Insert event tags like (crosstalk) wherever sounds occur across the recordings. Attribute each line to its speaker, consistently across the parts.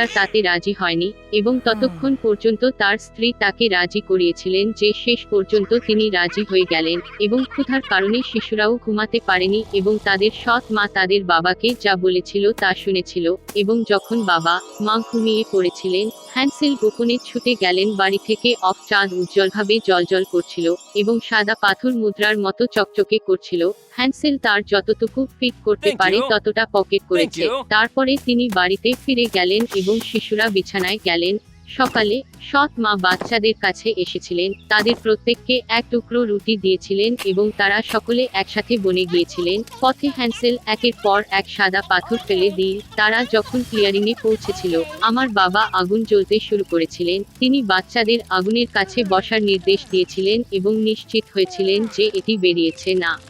Speaker 1: উটকাটার তাতে রাজি হয়নি এবং ততক্ষণ পর্যন্ত তার স্ত্রী তাকে রাজি করিয়েছিলেন যে শেষ পর্যন্ত তিনি রাজি হয়ে গেলেন এবং ক্ষুধার কারণে শিশুরাও ঘুমাতে পারেনি এবং তাদের সৎ মা তাদের বাবাকে যা বলেছিল তা শুনেছিল এবং যখন বাবা মা ঘুমিয়ে পড়েছিলেন হ্যান্সেল গোপনে ছুটে গেলেন বাড়ি থেকে অফ চাঁদ উজ্জ্বলভাবে জলজল করছিল এবং সাদা পাথর মুদ্রার মতো চকচকে করছিল। হ্যান্সেল তার যতটুকু ফিট করতে পারে ততটা পকেট করেছে। তারপরে তিনি বাড়িতে ফিরে গেলেন এবং শিশুরা বিছানায় গেলেন। সকালে সৎ মা বাচ্চাদের কাছে এসেছিলেন, তাদের প্রত্যেককে এক টুকরো রুটি দিয়েছিলেন এবং তারা সকলে একসাথে বনে গিয়েছিলেন। পথে হ্যান্সেল একের পর এক সাদা পাথর ফেলে দিন তারা যখন ক্লিয়ারিং এ পৌঁছেছিল, আমার বাবা আগুন জ্বলতে শুরু করেছিলেন। তিনি বাচ্চাদের আগুনের কাছে বসার নির্দেশ দিয়েছিলেন এবং নিশ্চিত হয়েছিলেন যে এটি বেরিয়েছে না।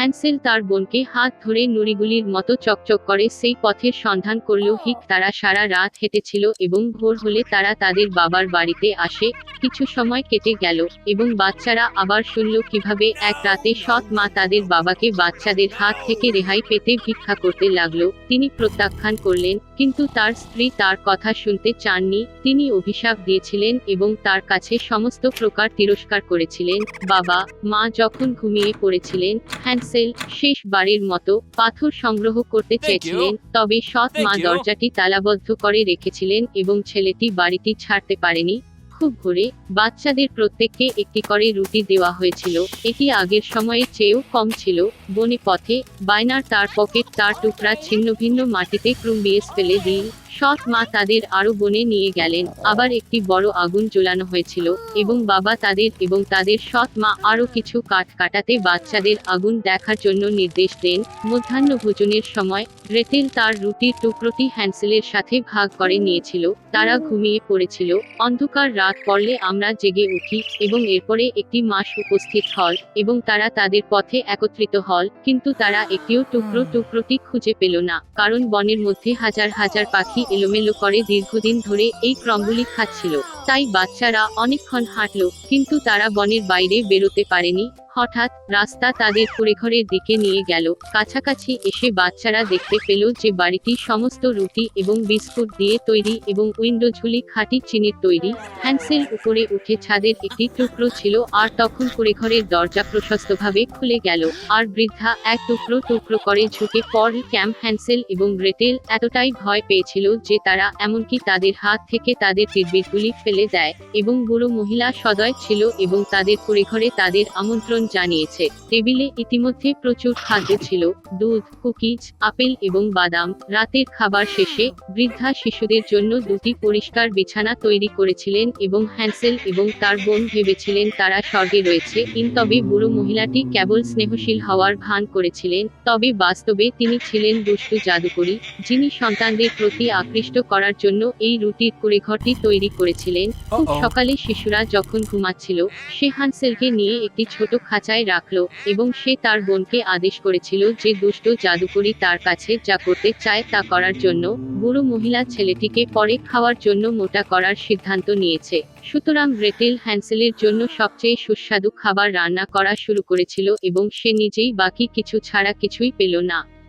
Speaker 1: হ্যান্সেল তার বোনকে হাত ধরে নুড়িগুলির মতো চকচক করে সেই পথের সন্ধান করল হিক তারা সারা রাত হেঁটেছিল এবং ভোর হলে তারা তাদের বাবার বাড়িতে আসে, কিছু সময় কেটে গেল এবং বাচ্চারা আবার শুনল কীভাবে এক রাতে সৎ মা তাদের বাবাকে বাচ্চাদের হাত থেকে রেহাই পেতে ভিক্ষা করতে লাগল। তিনি প্রত্যাখ্যান করলেন কিন্তু তার স্ত্রী তার কথা শুনতে চাননি তিনি অভিশাপ দিয়েছিলেন এবং তার কাছে সমস্ত প্রকার তিরস্কার করেছিলেন বাবা মা যখন ঘুমিয়ে পড়েছিলেন হ্যান্সেল শেষবারের মতো পাথর সংগ্রহ করতে চেয়েছিলেন তবে সৎ মা দরজাটি তালাবদ্ধ করে রেখেছিলেন এবং ছেলেটি বাড়িটি ছাড়তে পারেনি খুব ভোরে বাচ্চাদের প্রত্যেককে একটি করে রুটি দেওয়া হয়েছিল। এটি আগের সময়ের চেয়েও কম ছিল। বনে পথে বায়নার তার পকেট তার টুকরা ছিন্ন ভিন্ন মাটিতে ক্রুম্বিয়েস ফেলে দিন সৎ মা তাদের আরও বনে নিয়ে গেলেন। আবার একটি বড় আগুন জ্বলানো হয়েছিল এবং বাবা তাদের এবং তাদের সৎ মা আরও কিছু কাঠ কাটাতে বাচ্চাদের আগুন দেখার জন্য নির্দেশ দেন। মধ্যাহ্ন ভোজনের সময় গ্রেটেল তার রুটির টুকরোটি হ্যান্সেলের সাথে ভাগ করে নিয়েছিল। তারা ঘুমিয়ে পড়েছিল। অন্ধকার রাত পড়লে আমরা জেগে উঠি এবং এরপরে একটি মাস উপস্থিত হল এবং তারা তাদের পথে একত্রিত হল, কিন্তু তারা একটিও টুকরো টুকরোটি খুঁজে পেল না, কারণ বনের মধ্যে হাজার হাজার পাখি এলোমেলো করে দীর্ঘদিন ধরে এই ক্রমগুলি খাচ্ছিল। তাই বাচ্চারা অনেকক্ষণ হাঁটল, কিন্তু তারা বনের বাইরে বেরোতে পারেনি। হঠাৎ রাস্তা তাদের কুড়েঘরের দিকে নিয়ে গেল। কাছাকাছি এসে বাচ্চারা দেখতে পেল যে বাড়িটি সমস্ত রুটি এবং বিস্কুট দিয়ে তৈরি এবং উইন্ডো ঝুলি খাঁটি চিনির তৈরি। হ্যান্সেল উপরে উঠে ছাদের একটি টুকরো ছিল আর তখন কুড়েঘরের দরজা প্রশস্তভাবে খুলে গেল। আর বৃদ্ধা এক টুকরো টুকরো করে ঝুঁকে পর ক্যাম্প হ্যান্সেল এবং গ্রেটেল এতটাই ভয় পেয়েছিল যে তারা এমনকি তাদের হাত থেকে তাদের তীরবিদগুলি ফেলে দেয় এবং বুড়ো মহিলা সদয় ছিল এবং তাদের কুড়েঘরে তাদের আমন্ত্রণ জানিয়েছে। টেবিলে ইতিমধ্যে প্রচুর খাদ্য ছিল দুধ কুকিজ আপেল এবং বাদাম। রাতের খাবার শেষে বৃদ্ধা শিশুদের জন্য দুটি পরিষ্কার বিছানা তৈরি করেছিলেন এবং হ্যান্সেল এবং তার বোন ভেবেছিলেন তারা স্বর্গে রয়েছে। ইন তবে বুড়ো মহিলাটি কেবল স্নেহশীল হওয়ার ভান করেছিলেন তবে বাস্তবে তিনি ছিলেন দুষ্টু জাদুকরী যিনি সন্তানদের প্রতি আকৃষ্ট করার জন্য এই রুটির কুড়েঘরটি তৈরি করেছিলেন। খুব সকালে শিশুরা যখন ঘুমাচ্ছিল সে হানসেলকে নিয়ে একটি ছোট খাঁচায় রাখল এবং সে তার বোনকে আদেশ করেছিল যে দুষ্ট জাদুকরি তার কাছে যা করতে চায় তা করার জন্য বুড়ো মহিলা ছেলেটিকে পরে খাওয়ার জন্য মোটা করার সিদ্ধান্ত নিয়েছে। সুতরাং গ্রেটেল হ্যান্সেলের জন্য সবচেয়ে সুস্বাদু খাবার রান্না করা শুরু করেছিল এবং সে নিজেই বাকি কিছু ছাড়া কিছুই পেল না।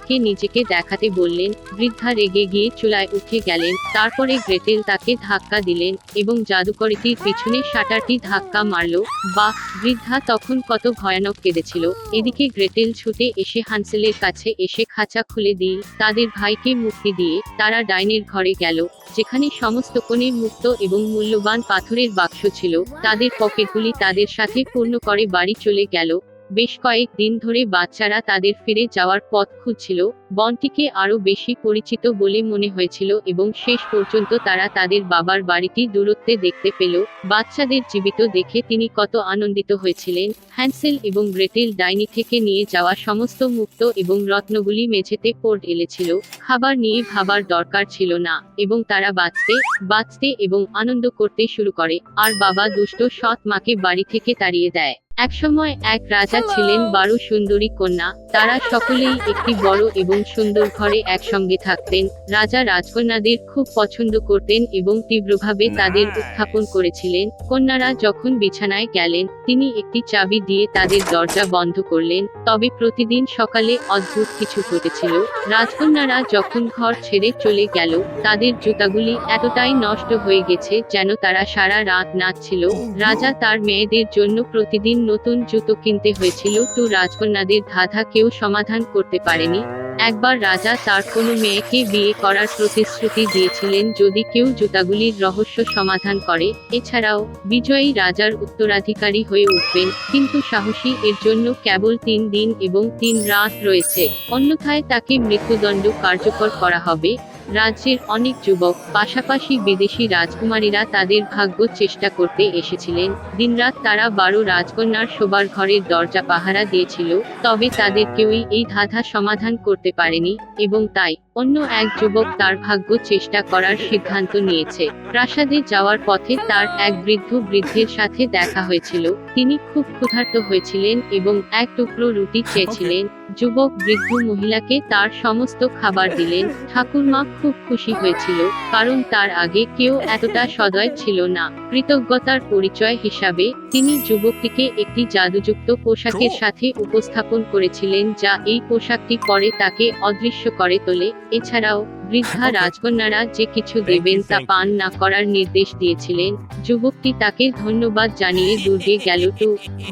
Speaker 1: ডাইনিকে নিজেকে দেখাতে বললেন, বৃদ্ধা রেগে গিয়ে চুলায় উঠে গেলেন, তারপরে গ্রেটেল তাকে ধাক্কা দিলেন এবং জাদুকরিটির পিছনে শাটারটি ধাক্কা মারল, বাহ, বৃদ্ধা তখন কত ভয়ানক কেঁদেছিল। এদিকে গ্রেটেল ছুটে এসে হানসেলের কাছে এসে খাঁচা খুলে দিয়ে তাদের ভাইকে মুক্তি দিয়ে তারা ডাইনের ঘরে গেল, যেখানে সমস্ত কোণে মুক্ত এবং মূল্যবান পাথরের বাক্স ছিল, তাদের পকেটগুলি তাদের সাথে পূর্ণ করে বাড়ি চলে গেল বেশ কয়েক দিন ধরে বাচ্চারা তাদের ফিরে যাওয়ার পথ খুঁজছিল, বনটিকে আরও বেশি পরিচিত বলে মনে হয়েছিল এবং শেষ পর্যন্ত তারা তাদের বাবার বাড়িটি দূরত্বে দেখতে পেল। বাচ্চাদের জীবিত দেখে তিনি কত আনন্দিত হয়েছিলেন। হ্যান্সেল এবং গ্রেটেল ডাইনি থেকে নিয়ে যাওয়া সমস্ত মুক্ত এবং রত্নগুলি মেঝেতে পড় এলেছিল। খাবার নিয়ে ভাবার দরকার ছিল না এবং তারা বাঁচতে বাঁচতে এবং আনন্দ করতে শুরু করে। আর বাবা দুষ্ট সৎ মাকে বাড়ি থেকে তাড়িয়ে দেয়। একসময় এক রাজা ছিলেন বারো সুন্দরী কন্যা। তারা সকলেই একটি বড় এবং সুন্দর ঘরে একসঙ্গে থাকতেন। রাজা রাজকন্যাদের খুব পছন্দ করতেন এবং তীব্রভাবে তাদের উত্থাপন করেছিলেন। কন্যারা যখন বিছানায় গেলেন তিনি একটি চাবি দিয়ে তাদের দরজা বন্ধ করলেন। তবে প্রতিদিন সকালে অদ্ভুত কিছু ঘটেছিল। রাজকন্যারা যখন ঘর ছেড়ে চলে গেল তাদের জুতাগুলি এতটাই নষ্ট হয়ে গেছে যেন তারা সারা রাত নাচছিল। রাজা তার মেয়েদের জন্য প্রতিদিন নতুন জুতো কিনতে হয়েছিল তো রাজকন্যাদের ধাঁধা কেউ সমাধান করতে পারেনি। একবার রাজা তার কোনো মেয়েকে বিয়ে করার প্রতিশ্রুতি দিয়েছিলেন যদি কেউ জুতাগুলির রহস্য সমাধান করে। এছাড়াও, বিজয়ী রাজার উত্তরাধিকারী হয়ে উঠবেন, কিন্তু সাহসী এর জন্য কেবল তিন দিন এবং তিন রাত রয়েছে। অন্যথায় তাকে মৃত্যুদণ্ড কার্যকর করা হবে। রাজ্যের অনেক যুবক, পাশাপাশি বিদেশি রাজকুমারীরা তাদের ভাগ্য চেষ্টা করতে এসেছিলেন। দিনরাত তারা বারো রাজকন্যার শোবার ঘরের দরজা পাহারা দিয়েছিল, তবে তাদের কেউই এই ধাঁধা সমাধান করতে পারেনি এবং তাই অন্য এক যুবক তার ভাগ্য চেষ্টা করার সিদ্ধান্ত নিয়েছে। প্রাসাদে যাওয়ার পথে তার এক বৃদ্ধ বৃদ্ধের সাথে দেখা হয়েছিল। তিনি খুব ক্ষুধার্ত হয়েছিলেন এবং এক টুকরো রুটি চেয়েছিলেন। যুবক বৃদ্ধ মহিলাকে তার সমস্ত খাবার দিলেন। ঠাকুরমা খুব খুশি হয়েছিল কারণ তার আগে কেউ এতটা সদয় ছিল না। কৃতজ্ঞতার পরিচয় হিসাবে তিনি যুবকটিকে একটি জাদুযুক্ত পোশাকের সাথে উপস্থাপন করেছিলেন যা এই পোশাকটি পরে তাকে অদৃশ্য করে তোলে। এছাড়াও বৃদ্ধা (laughs) রাজকন্যারা যে কিছু দেবেন তা পান না করার নির্দেশ দিয়েছিলেন। যুবকটি তাকে ধন্যবাদ জানিয়ে দুর্গে গেল টু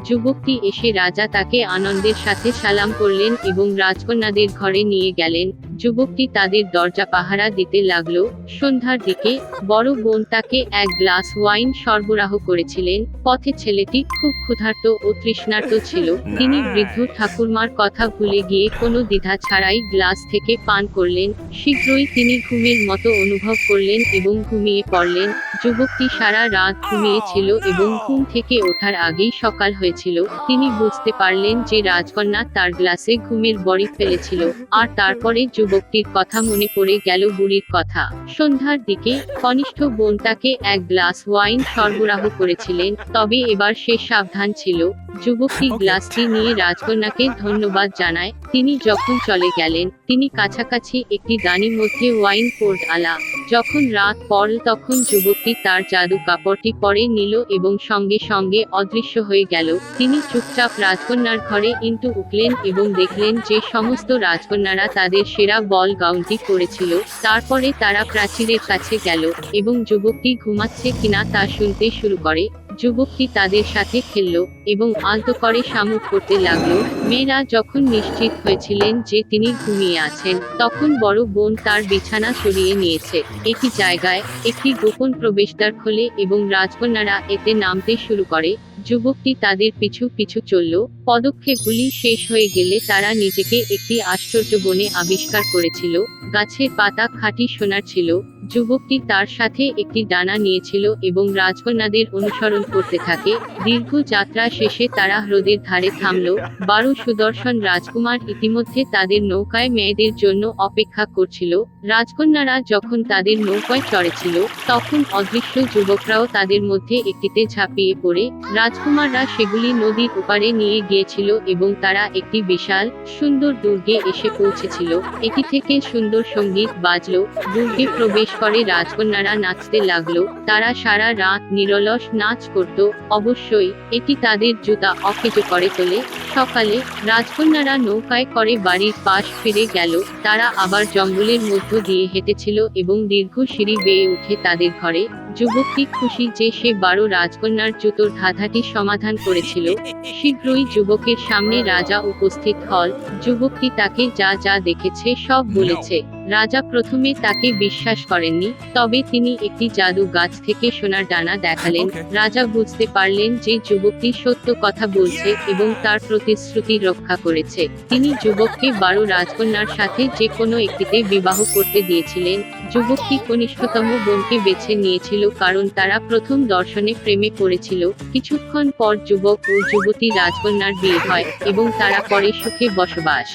Speaker 1: যুবকটি এসে রাজা তাকে আনন্দের সাথে সালাম করলেন এবং রাজকন্যাদের ঘরে নিয়ে গেলেন। যুবকটি তাদের দরজা পাহারা দিতে লাগল। সন্ধ্যার দিকে বড় বোন তাকে এক গ্লাস ওয়াইন সরবরাহ করেছিলেন। পথে ছেলেটি খুব ক্ষুধার্ত ও তৃষ্ণার্ত ছিল। তিনি বৃদ্ধ ঠাকুরমার কথা ভুলে গিয়ে কোনো দ্বিধা ছাড়াই গ্লাস থেকে পান করলেন। শীঘ্রই তিনি ঘুমের মতো অনুভব করলেন এবং ঘুমিয়ে পড়লেন। যুবকটি সারা রাত ঘুমিয়েছিল এবং ঘুম থেকে ওঠার আগেই সকাল হয়েছিল। তিনি বুঝতে পারলেন যে রাজকন্যা তার গ্লাসে ঘুমের বড়ি ফেলেছিল। আর তারপরে যুবকটির কথা মনে পড়ে গেল বুড়ির কথা। সন্ধ্যার দিকে কনিষ্ঠ বোন তাকে এক গ্লাস ওয়াইন সরবরাহ করেছিলেন তবে এবার সে সাবধান ছিল। যুবকটি গ্লাসটি নিয়ে রাজকন্যাকে ধন্যবাদ জানায়। তিনি যখন চলে গেলেন তিনি কাছাকাছি একটি দানির মধ্যে ওয়াইন পোর্ট আলা যখন রাত পড়ল তখন যুবকটি তার জাদু কাপড়টি পরে নিল এবং সঙ্গে সঙ্গে অদৃশ্য হয়ে গেল। তিনি চুপচাপ রাজকন্যার ঘরে ইন্টু উঠলেন এবং দেখলেন যে সমস্ত রাজকন্যারা তাদের সেরা বল গাউনটি করেছিল তারপরে তারা প্রাচীরের কাছে গেল এবং যুবকটি ঘুমাচ্ছে কিনা তা শুনতে শুরু করে। যুবকটি তাদের সাথে খেলল এবং আলতো করে শামুক করতে লাগল। মেয়েরা যখন নিশ্চিত হয়েছিলেন যে তিনি ঘুমিয়ে আছেন, তখন বড় বোন তার বিছানা সরিয়ে নিয়েছে। একটি জায়গায় একটি গোপন প্রবেশদ্বার খোলে এবং রাজকন্যারা এতে নামতে শুরু করে। যুবকটি তাদের পিছু পিছু চলল পদক্ষেপগুলি শেষ হয়ে গেলে তারা নিজেকে একটি আশ্চর্য বনে আবিষ্কার করেছিল গাছের পাতা খাঁটি সোনার ছিল, যুবকটি তার সাথে একটি ডানা নিয়েছিল এবং রাজকন্যাদের অনুসরণ করতে থাকে, দীর্ঘ যাত্রা শেষে তারা হ্রদের ধারে থামল, বারো সুদর্শন রাজকুমার ইতিমধ্যে তাদের নৌকায় মেয়েদের জন্য অপেক্ষা করছিল, রাজকন্যারা যখন তাদের নৌকায় চড়েছিল, তখন অদৃশ্য যুবকরাও তাদের মধ্যে একটিতে ঝাঁপিয়ে পড়ে, রাজকুমাররা সেগুলি নদীর ওপারে নিয়ে গিয়েছিল এবং তারা একটি বিশাল, সুন্দর দুর্গে এসে পৌঁছেছিল। এটি থেকে সুন্দর সংগীত বাজলো, দুর্গে প্রবেশ করে রাজকন্যারা নাচতে লাগল, তারা সারা রাত নিরলস নাচ করত। অবশ্যই, এটি তাদের জুতা অকেজো করে তোলে। সকালে, রাজকন্যারা নৌকায় করে বাড়ির পাশ ফিরে গেল। তারা আবার জঙ্গলের মধ্য দিয়ে হেঁটেছিল এবং দীর্ঘ সিঁড়ি বেয়ে উঠে তাদের ঘরে যুবকটি খুশি যে সে বারো রাজকন্যার জুতোর ধাঁধাটি সমাধান করেছিল, শীঘ্রই যুবকের সামনে রাজা উপস্থিত হল, যুবকটি তাকে যা যা দেখেছে সব বলেছে। রাজা প্রথমে তাকে বিশ্বাস করেননি তবে তিনি একটি জাদু গাছ থেকে সোনার ডানা দেখালেন। রাজা বুঝতে পারলেন যে যুবকটি সত্য কথা বলছে এবং তার প্রতিশ্রুতি রক্ষা করেছে। তিনি যুবককে বারো রাজকন্যার সাথে যে কোনো একটিতে বিবাহ করতে দিয়েছিলেন। যুবকটি কনিষ্ঠতম বোনকে বেছে নিয়েছিল কারণ তারা প্রথম দর্শনে প্রেমে পড়েছিল। কিছুক্ষণ পর যুবক ও যুবতী রাজকন্যার বিয়ে হয় এবং তারা পরে সুখে বসবাস